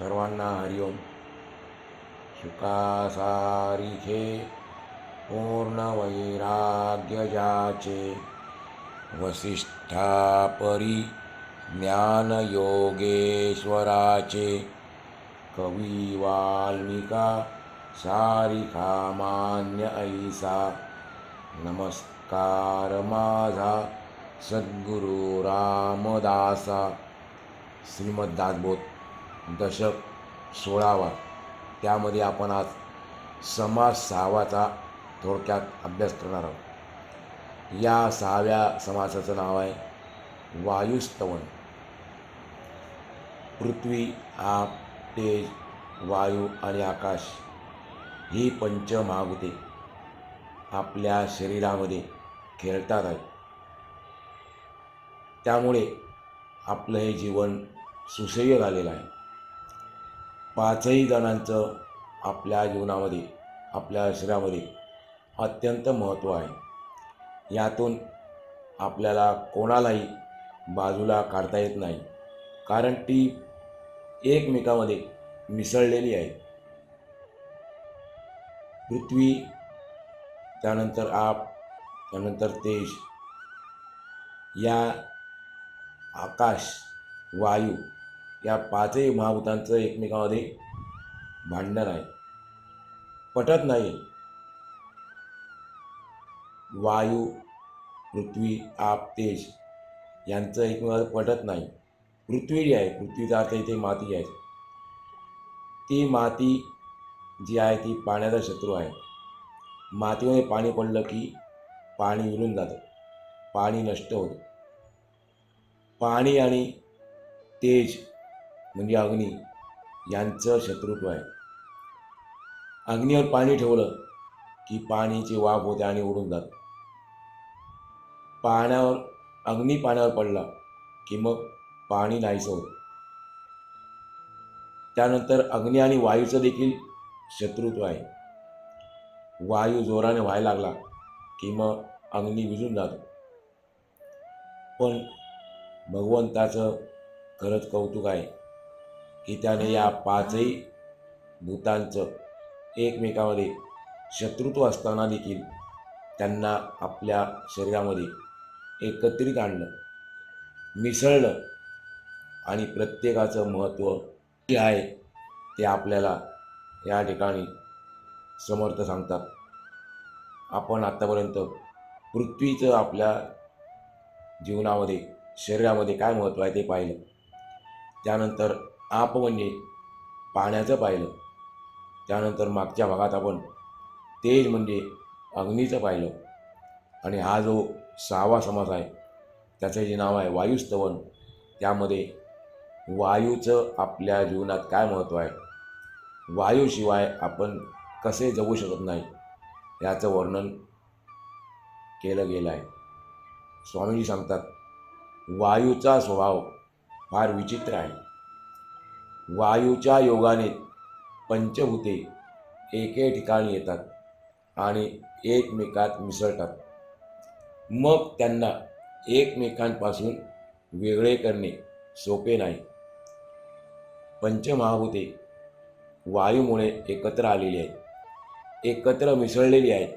सर्वांना हरिओम सुखासारिखे पूर्ण वैराग्य वसिष्ठापरी ज्ञानयोगेश्वराचे कवी वाल्मिका सारिका मान्य ऐसा. नमस्कार माझा सद्गुरु रामदासा. श्रीमद्दासबोध दशक सोळावा. त्यामध्ये आपण आज समास सहावाचा थोडक्यात अभ्यास करणार आहोत. या सहाव्या समासाचं नाव आहे वायुस्तवन पृथ्वी आप तेज वायू आणि आकाश ही पंचमहाभूते आपल्या शरीरामध्ये खेळतात आहेत. त्यामुळे आपलं हे जीवन सुसह्य झालेलं आहे. पाचही जणांचं आपल्या जीवनामध्ये आपल्या शरीरामध्ये अत्यंत महत्त्व आहे. यातून आपल्याला कोणालाही बाजूला काढता येत नाही. कारण ती एकमेकामध्ये मिसळलेली आहे. पृथ्वी त्यानंतर आप त्यानंतर तेज या आकाश वायू या पाचही महाभूतांचं एकमेकामध्ये भांडण आहे पटत नाही. वायू पृथ्वी आप तेज यांचं एकमेकावर पटत नाही. पृथ्वी जी आहे पृथ्वीचा अर्थ इथे माती आहे. ती माती जी आहे ती पाण्याचा शत्रू आहे. मातीमध्ये पाणी पडलं की पाणी विरून जातं. पाणी नष्ट होतं. पाणी आणि तेज म्हणजे अग्नी यांचं शत्रुत्व आहे. अग्नीवर पाणी ठेवलं की पाणीची वाफ होते आणि उडून जात. पाण्यावर अग्नी पाण्यावर पडला की मग पाणी नाहीसं होतं. त्यानंतर अग्नी आणि वायूचं देखील शत्रुत्व आहे. वायू जोराने व्हायला लागला की मग अग्नी विजून जातो. पण भगवंताचं खरंच कौतुक आहे. की त्याने या पाचही भूतांचं एकमेकामध्ये शत्रुत्व असताना देखील त्यांना आपल्या शरीरामध्ये एकत्रित आणलं मिसळलं आणि प्रत्येकाचं महत्त्व जे आहे ते आपल्याला या ठिकाणी समर्थ सांगतात. आपण आत्तापर्यंत पृथ्वीचं आपल्या जीवनामध्ये शरीरामध्ये काय महत्त्व आहे ते पाहिलं. त्यानंतर आप म्हणजे पाण्याचं पाहिलं. त्यानंतर मागच्या भागात आपण तेज म्हणजे अग्नीचं पाहिलं. आणि हा जो सहावा समास आहे त्याचं जे नाव आहे वायुस्तवन त्यामध्ये वायूचं आपल्या जीवनात काय महत्त्व आहे? वायूशिवाय आपण कसे जगू शकत नाही याचं वर्णन केलं गेलं आहे. स्वामीजी सांगतात वायूचा स्वभाव फार विचित्र आहे. वायूच्या योगाने पंचभूते एके ठिकाणी येतात आणि एकमेकात मिसळतात. मग त्यांना एकमेकांपासून वेगळे करणे सोपे नाही. पंचमहाभूते वायूमुळे एकत्र आलेली आहेत. एकत्र मिसळलेली आहेत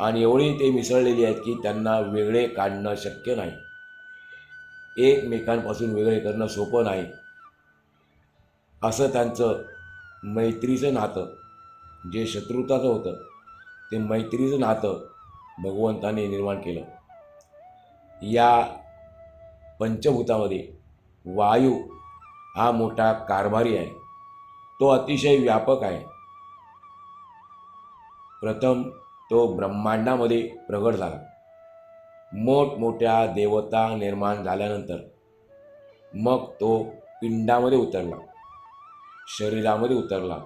आणि एवढी ते मिसळलेली आहेत की त्यांना वेगळे काढणं शक्य नाही. एकमेकांपासून वेगळे करणं सोपं नाही. असं त्यांचं मैत्रीचं नातं जे शत्रुताचं होतं ते मैत्रीचं नातं भगवंताने निर्माण केलं. या पंचभूतामध्ये वायू हा मोठा कारभारी आहे. तो अतिशय व्यापक आहे. प्रथम तो ब्रह्मांडामध्ये प्रगट झाला. मोठमोठ्या देवता निर्माण झाल्यानंतर मग तो पिंडामध्ये उतरला. शरीरामध्ये उतरला.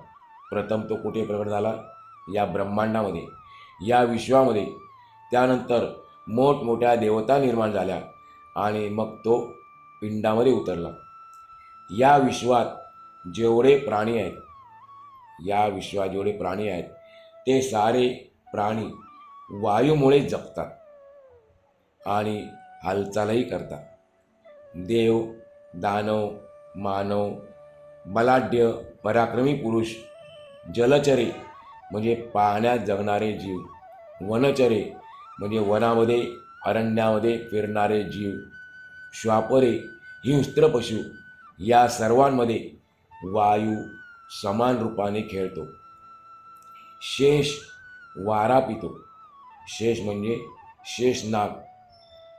प्रथम तो कुठे प्रकट झाला? या ब्रह्मांडामध्ये. या विश्वामध्ये. त्यानंतर मोठमोठ्या देवता निर्माण झाल्या आणि मग तो पिंडामध्ये उतरला. या विश्वात जेवढे प्राणी आहेत या विश्वात जेवढे प्राणी आहेत ते सारे प्राणी वायूमुळे जगतात आणि हालचालही करतात. देव दानव मानव बलाढ्य पराक्रमी पुरुष जलचरे म्हणजे पाण्यात जगणारे जीव वनचरे म्हणजे वनामध्ये अरण्यामध्ये फिरणारे जीव श्वापरे हिंस्त्र पशु या सर्वांमध्ये वायू समान रूपाने खेळतो. शेष वारा पितो. शेष म्हणजे शेष नाग.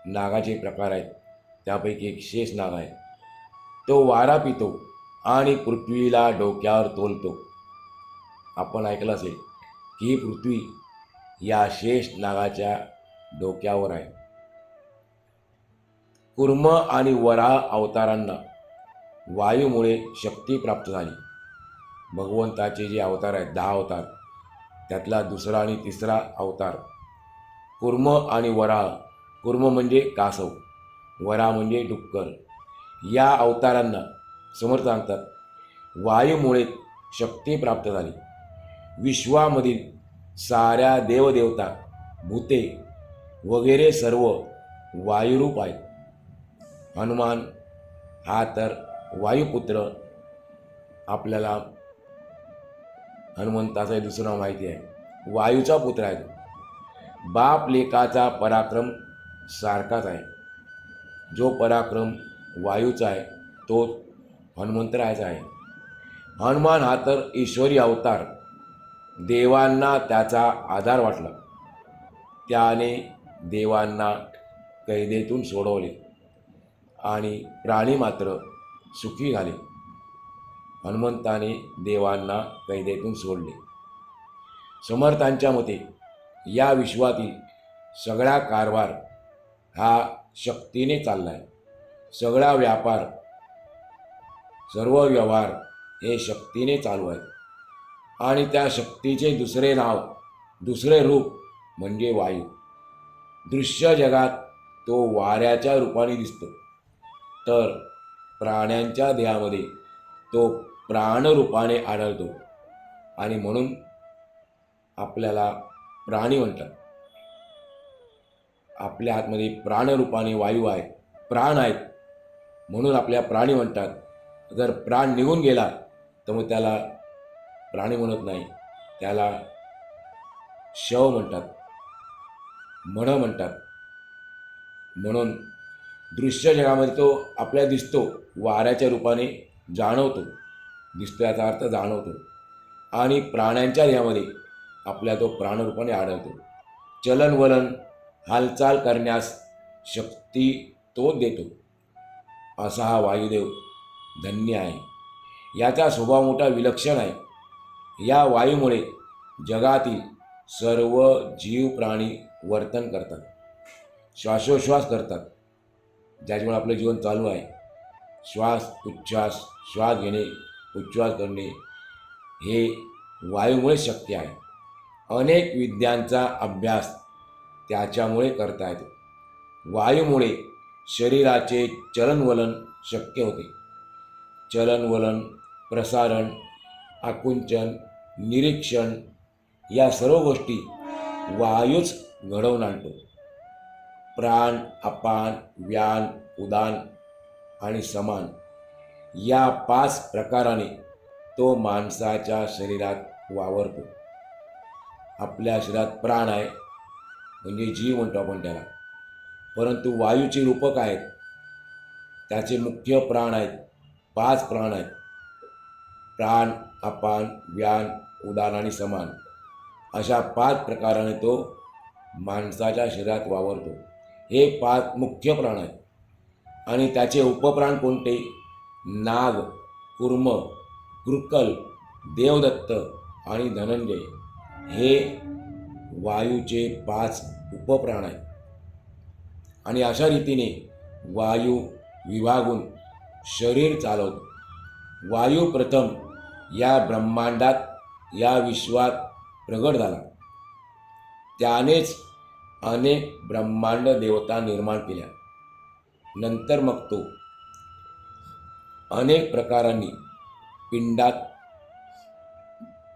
नागाचे प्रकार आहेत. त्यापैकी एक शेष नाग आहे. तो वारा पितो. आणि पृथ्वीला डोक्यावर तोलतो. आपण ऐकलं असेल की ही पृथ्वी या शेष नागाच्या डोक्यावर आहे. कुर्म आणि वराह अवतारांना वायूमुळे शक्ती प्राप्त झाली. भगवंताचे जे अवतार आहेत दहा अवतार त्यातला दुसरा आणि तिसरा अवतार कुर्म आणि वराह कुर्म म्हणजे कासव वरा म्हणजे डुक्कर. या अवतारांना समर्थ सांगतात वायूमुळे शक्ती प्राप्त झाली. विश्वामधील साऱ्या देवदेवता भूते वगैरे सर्व वायुरूप आहेत. हनुमान हा तर वायुपुत्र. आपल्याला हनुमंताचं दुसरं नाव माहिती आहे. वायूचा पुत्र आहे तो. बाप लेखाचा पराक्रम सारखाच आहे. जो पराक्रम वायूचा आहे तो हनुमंतरायाचा आहे हनुमान हा तर ईश्वरी अवतार. देवांना त्याचा आधार वाटला. त्याने देवांना कैदेतून सोडवले. आणि प्राणी मात्र सुखी झाले. हनुमंताने देवांना कैदेतून सोडले. समर्थांच्या मते या विश्वातील सगळा कारभार हा शक्तीने चालला आहे सगळा व्यापार सर्व व्यवहार हे शक्तीने चालू आहेत. आणि त्या शक्तीचे दुसरे नाव दुसरे रूप म्हणजे वायू. दृश्य जगात तो वाऱ्याच्या रूपाने दिसतो. तर प्राण्यांच्या देहामध्ये तो प्राणरूपाने आढळतो. आणि म्हणून आपल्याला प्राणी म्हणतात. आपल्या आतमध्ये प्राणरूपाने वायू आहे प्राण आहेत. म्हणून आपल्या प्राणी म्हणतात. जर प्राण निघून गेला तर मग त्याला प्राणी म्हणत नाही. त्याला शव म्हणतात म्हण म्हणतात. म्हणून दृश्य जगामध्ये तो आपल्याला दिसतो वाऱ्याच्या रूपाने जाणवतो. दिसतो याचा अर्थ जाणवतो. आणि प्राण्यांच्या देहामध्ये आपल्या तो प्राणरूपाने आढळतो. चलनवलन हालचाल करण्यास शक्ती तो देतो. असा हा वायुदेव धन्य आहे. याचा स्वभाव मोठा विलक्षण आहे. या वायूमुळे जगातील सर्व जीव प्राणी वर्तन करतात. श्वासोश्वास करतात. ज्याच्यामुळे आपलं जीवन चालू आहे. श्वास उच्छ्वास श्वास घेणे उच्छ्वास करणे हे वायूमुळे शक्य आहे. अनेक विद्यांचा अभ्यास त्याच्यामुळे करता येतो. वायूमुळे शरीराचे चलनवलन शक्य होते. चलनवलन प्रसारण आकुंचन निरीक्षण या सर्व गोष्टी वायूच घडवून आणतो. प्राण अपान व्यान उदान आणि समान या पाच प्रकाराने तो माणसाच्या शरीरात वावरतो. आपल्या शरीरात प्राण आहे म्हणजे जीव म्हणतो आपण त्याला. परंतु वायूची रूपक आहेत? त्याचे मुख्य प्राण आहेत पाच प्राण आहेत. प्राण अपान व्यान उदान आणि समान. अशा पाच प्रकाराने तो माणसाच्या शरीरात वावरतो. हे पाच मुख्य प्राण आहेत. आणि त्याचे उपप्राण कोणते? नाग कुर्म कृकल देवदत्त आणि धनंजय. हे वायूचे पाच उपप्राण आहेत. आणि अशा रीतीने वायू विभागून शरीर चालवतो. वायू प्रथम या ब्रह्मांडात या विश्वात प्रगट झाला. त्यानेच अनेक ब्रह्मांड देवता निर्माण केल्या. नंतर मग तो अनेक प्रकारांनी पिंडात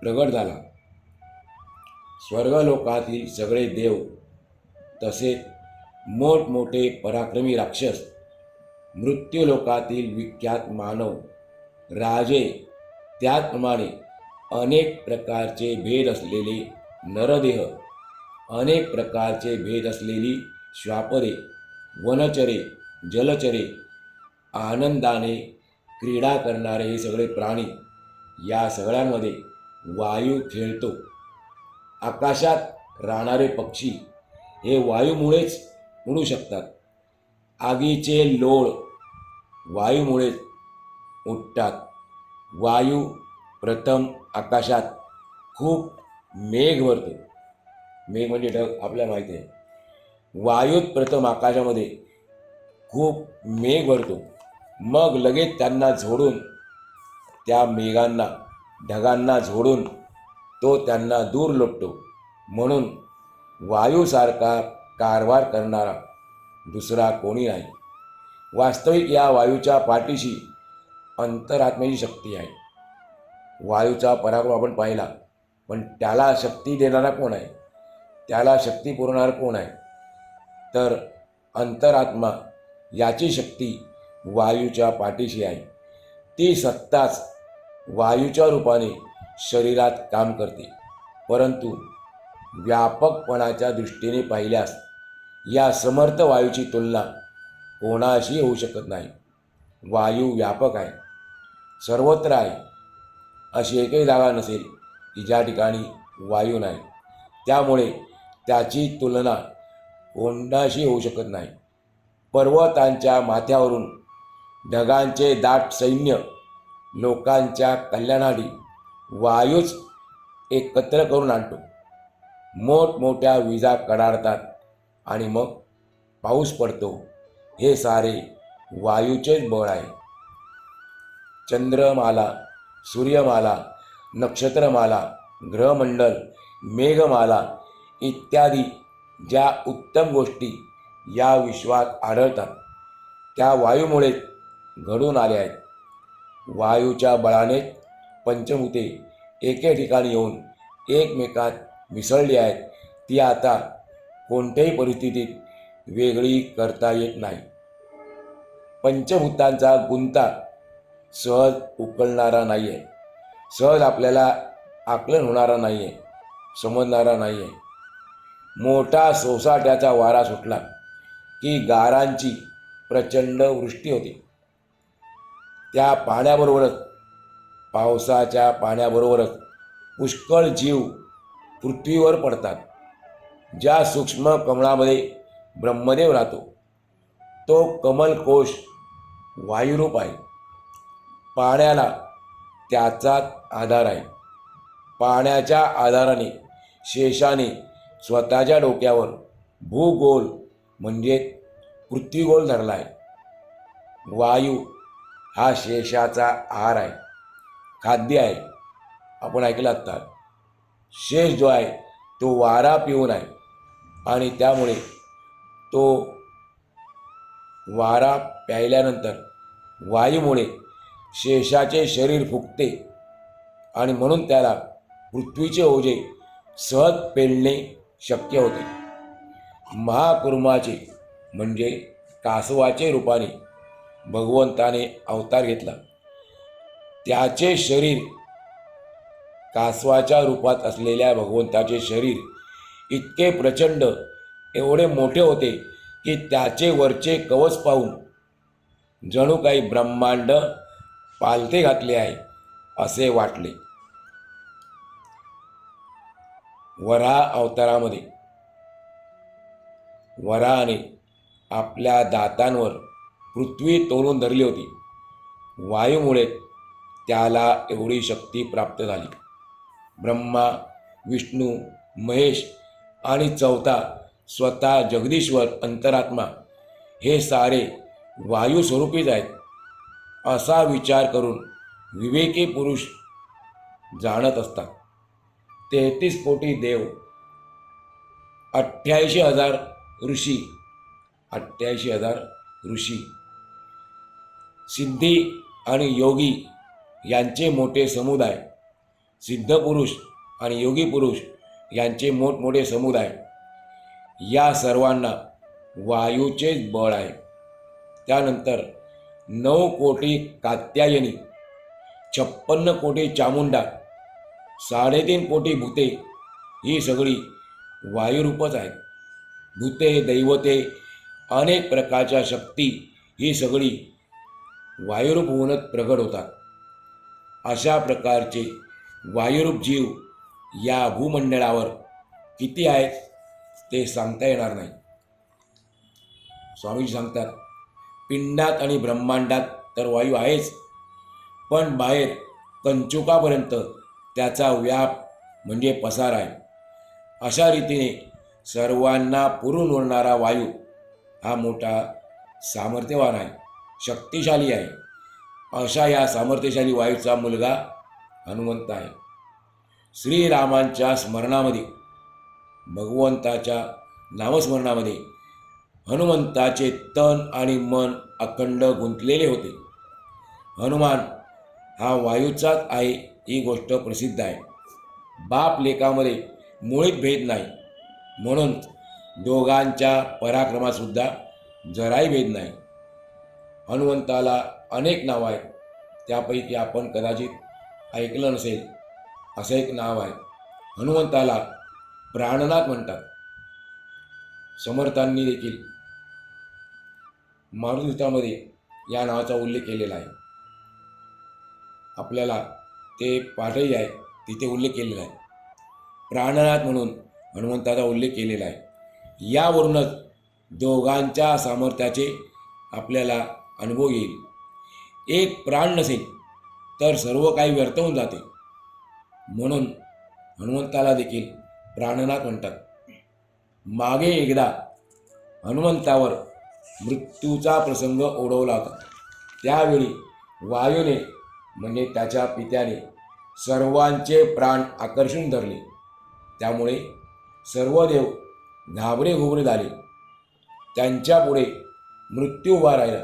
प्रगट झाला. स्वर्गलोकातील सगळे देव तसेच मोठमोठे पराक्रमी राक्षस मृत्यूलोकातील विख्यात मानव राजे त्याचप्रमाणे अनेक प्रकारचे भेद असलेले नरदेह अनेक प्रकारचे भेद असलेली श्वापरे वनचरे जलचरे आनंदाने क्रीडा करणारे हे सगळे प्राणी या सगळ्यांमध्ये वायू खेळतो. आकाशात राहणारे पक्षी हे वायूमुळेच उडू शकतात. आगीचे लोळ वायूमुळेच उठतात. वायू प्रथम आकाशात खूप मेघ भरतो. मेघ म्हणजे ढग आपल्याला माहिती आहे. वायूत प्रथम आकाशामध्ये खूप मेघ भरतो. मग लगेच त्यांना झोडून त्या मेघांना ढगांना झोडून तो त्यांना दूर लोटतो. म्हणून वायूसारखा कारभार करणारा दुसरा कोणी नाही. वास्तविक या वायूच्या पाठीशी अंतरात्म्याची शक्ती आहे. वायूचा पराक्रम आपण पाहिला पण त्याला शक्ती देणारा कोण आहे? त्याला शक्ती पुरवणारा कोण आहे? तर अंतरात्मा याची शक्ती वायूच्या पाठीशी आहे. ती सत्ताच वायूच्या रूपाने शरीरात काम करते. परंतु व्यापकपणाच्या दृष्टीने पाहिल्यास या समर्थ वायूची तुलना कोणाशी होऊ शकत नाही. वायू व्यापक आहे. सर्वत्र आहे. अशी एकही जागा नसेल की ज्या ठिकाणी वायू नाही. त्यामुळे त्याची तुलना कोणाशी होऊ शकत नाही. पर्वतांच्या माथ्यावरून ढगांचे दाट सैन्य लोकांच्या कल्याणासाठी वायूच एकत्र करून आणतो. मोठमोठ्या विजा कडाडतात आणि मग पाऊस पडतो. हे सारे वायूचेच बळ आहे. चंद्रमाला सूर्यमाला नक्षत्रमाला ग्रहमंडल मेघमाला इत्यादी ज्या उत्तम गोष्टी या विश्वात आढळतात त्या वायूमुळे घडून आल्या आहेत. वायूच्या बळाने पंचभूते एके ठिकाणी येऊन एकमेकात मिसळली आहेत. ती आता कोणत्याही परिस्थितीत वेगळी करता येत नाही. पंचभूतांचा गुंता सहज उकलणारा नाही आहे सहज आपल्याला आकलन होणारा नाही आहे समजणारा नाही आहे मोठा सोसाट्याचा वारा सुटला की गारांची प्रचंड वृष्टी होते. त्या पाण्याबरोबरच पावसाच्या पाण्याबरोबरच पुष्कळ जीव पृथ्वीवर पडतात. ज्या सूक्ष्म कमळामध्ये ब्रह्मदेव राहतो. तो कमलकोश वायुरूप आहे. पाण्याला त्याचाच आधार आहे. पाण्याच्या आधाराने शेषाने स्वतःच्या डोक्यावर भूगोल म्हणजे पृथ्वीगोल धरला आहे. वायू हा शेषाचा आहार आहे. खाद्य आहे. आपण ऐकलं आत्ता शेष जो आहे तो वारा पिऊन आहे. आणि त्यामुळे तो वारा प्यायल्यानंतर वायूमुळे शेषाचे शरीर फुगते आणि म्हणून त्याला पृथ्वीचे ओझे सहज पेलणे शक्य होते. महाकुर्माचे म्हणजे कासवाचे रूपाने भगवंताने अवतार घेतला. त्याचे शरीर कासवाच्या रूपात असलेल्या भगवंताचे शरीर इतके प्रचंड एवढे मोठे होते की त्याचे वरचे कवच पाहून जणू काही ब्रह्मांड पालथे घातले आहे असे वाटले. वरा अवतारामध्ये वराने आपल्या दातांवर पृथ्वी तोडून धरली होती. वायूमुळे त्याला एवढी शक्ती प्राप्त झाली. ब्रह्मा विष्णू महेश आणि चौथा स्वतः जगदीश्वर अंतरात्मा हे सारे वायू स्वरूपीच आहेत. असा विचार करून विवेकी पुरुष जाणत असतात. तेहतीस कोटी देव अठ्ठ्याऐंशी हजार ऋषी अठ्ठ्याऐंशी हजार ऋषी. सिद्धी आणि योगी यांचे मोठे समुदाय सिद्ध पुरुष आणि योगी पुरुष यांचे मोठमोठे समुदाय या सर्वांना वायूचेच बळ आहे. त्यानंतर नऊ कोटी कात्यायनी छप्पन्न कोटी चामुंडा साडेतीन कोटी भूते ही सगळी वायुरूपच आहेत. भूते दैवते अनेक प्रकारच्या शक्ती ही सगळी वायुरूप होऊनच प्रगट होतात. अशा प्रकारचे वायुरूप जीव या भूमंडळावर किती आहेत? ते सांगता येणार नाही. स्वामीजी सांगतात पिंडात आणि ब्रह्मांडात तर वायू आहेच पण बाहेर कंचुकापर्यंत त्याचा व्याप म्हणजे पसार आहे. अशा रीतीने सर्वांना पुरून उरणारा वायू हा मोठा सामर्थ्यवान आहे शक्तिशाली आहे. अशा या सामर्थ्यशाली वायूचा मुलगा हनुमंत आहे. श्रीरामांच्या स्मरणामध्ये भगवंताच्या नामस्मरणामध्ये हनुमंताचे तन आणि मन अखंड गुंतलेले होते. हनुमान हा वायूचाच आहे ही गोष्ट प्रसिद्ध आहे. बाप लेखामध्ये मुळीच भेद नाही. म्हणून दोघांच्या पराक्रमातसुद्धा जराही भेद नाही. हनुमंताला अनेक नाव आहेत. त्यापैकी आपण कदाचित ऐकलं नसेल असं एक नाव आहे. हनुमंताला प्राणनाथ म्हणतात. समर्थांनी देखील मारुतीमध्ये या नावाचा उल्लेख केलेला आहे. आपल्याला ते पाठही आहे तिथे उल्लेख केलेला आहे. प्राणनाथ म्हणून हनुमंताचा उल्लेख केलेला आहे. यावरूनच दोघांच्या सामर्थ्याचे आपल्याला अनुभव येईल. एक प्राण नसेल तर सर्व काही व्यर्थ होऊन जाते. म्हणून हनुमंताला देखील प्राणनाथ म्हणतात. मागे एकदा हनुमंतावर मृत्यूचा प्रसंग ओढवला होता. त्यावेळी वायूने म्हणजे त्याच्या पित्याने सर्वांचे प्राण आकर्षून धरले. त्यामुळे सर्व देव घाबरे झाले. त्यांच्यापुढे मृत्यू उभा राहिला.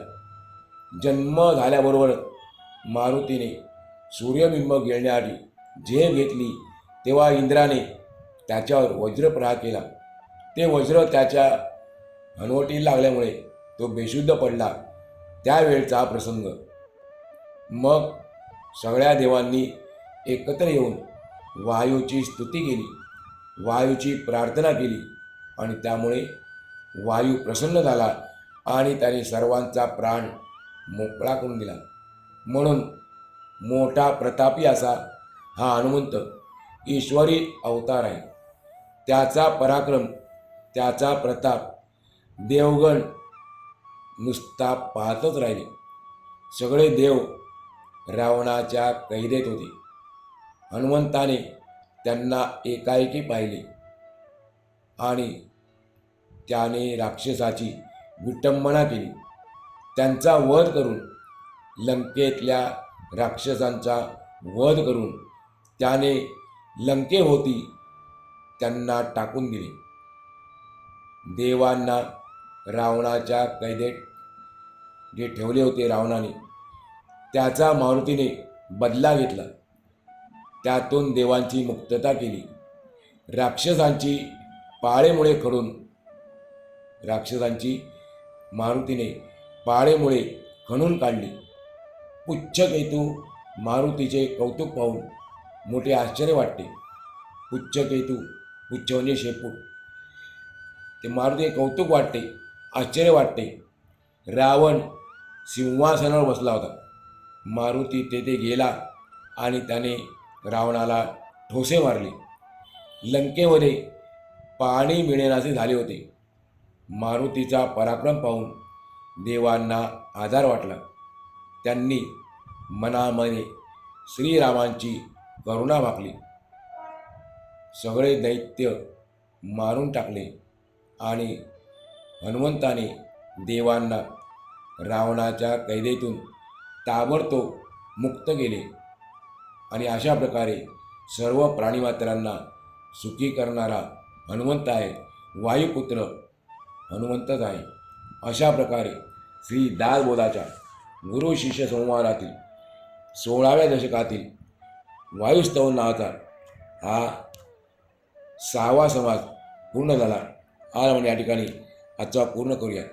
जन्म झाल्याबरोबर मारुतीने सूर्यबिंब गेळण्यासाठी झेप घेतली तेव्हा इंद्राने त्याच्यावर वज्रप्रहार केला. ते वज्र त्याच्या हनवटीला लागल्यामुळे तो बेशुद्ध पडला. त्यावेळचा हा प्रसंग. मग सगळ्या देवांनी एकत्र येऊन वायूची स्तुती केली. वायूची प्रार्थना केली आणि त्यामुळे वायू प्रसन्न झाला आणि त्याने सर्वांचा प्राण मोकळा करून दिला. म्हणून मोठा प्रतापी असा हा हनुमंत ईश्वरी अवतार आहे. त्याचा पराक्रम त्याचा प्रताप देवगण नुसता पाहतच राहिले. सगळे देव रावणाच्या कैदेत होते. हनुमंताने त्यांना एकाएकी पाहिले आणि त्याने राक्षसाची विटंबना केली. त्यांचा वध करून लंकेतल्या राक्षसांचा वध करून त्याने लंके होती त्यांना टाकून दिले. देवांना रावणाच्या कैदेत जे ठेवले होते रावणाने त्याचा मारुतीने बदला घेतला. त्यातून देवांची मुक्तता केली. राक्षसांची पाळेमुळे खडून राक्षसांची मारुतीने पाळेमुळे खणून काढली. पुच्छकेतू मारुतीचे कौतुक पाहून मोठे आश्चर्य वाटते. पुच्छकेतू पुच्छ शेपूट. ते मारुती कौतुक वाटते आश्चर्य वाटते. रावण सिंहासनावर बसला होता. मारुती तेथे गेला आणि त्याने रावणाला ठोसे मारले. लंकेमध्ये पाणी मिळेनासे झाले होते. मारुतीचा पराक्रम पाहून देवांना आधार वाटला. त्यांनी मनामध्ये श्रीरामांची करुणा भाकली सगळे दैत्य मारून टाकले आणि हनुमंताने देवांना रावणाच्या कैदेतून ताबडतोब मुक्त केले आणि अशा प्रकारे सर्व प्राणीमात्रांना सुखी करणारा हनुमंत आहे वायुपुत्र हनुमंतच आहे. अशा प्रकारे श्री दासबोधाच्या गुरु शिष्य संवादातील सोळाव्या दशकातील वायुस्तव नावाचा हा सहावा समाज पूर्ण झाला. आज आपण या ठिकाणी आजचा पूर्ण करूया.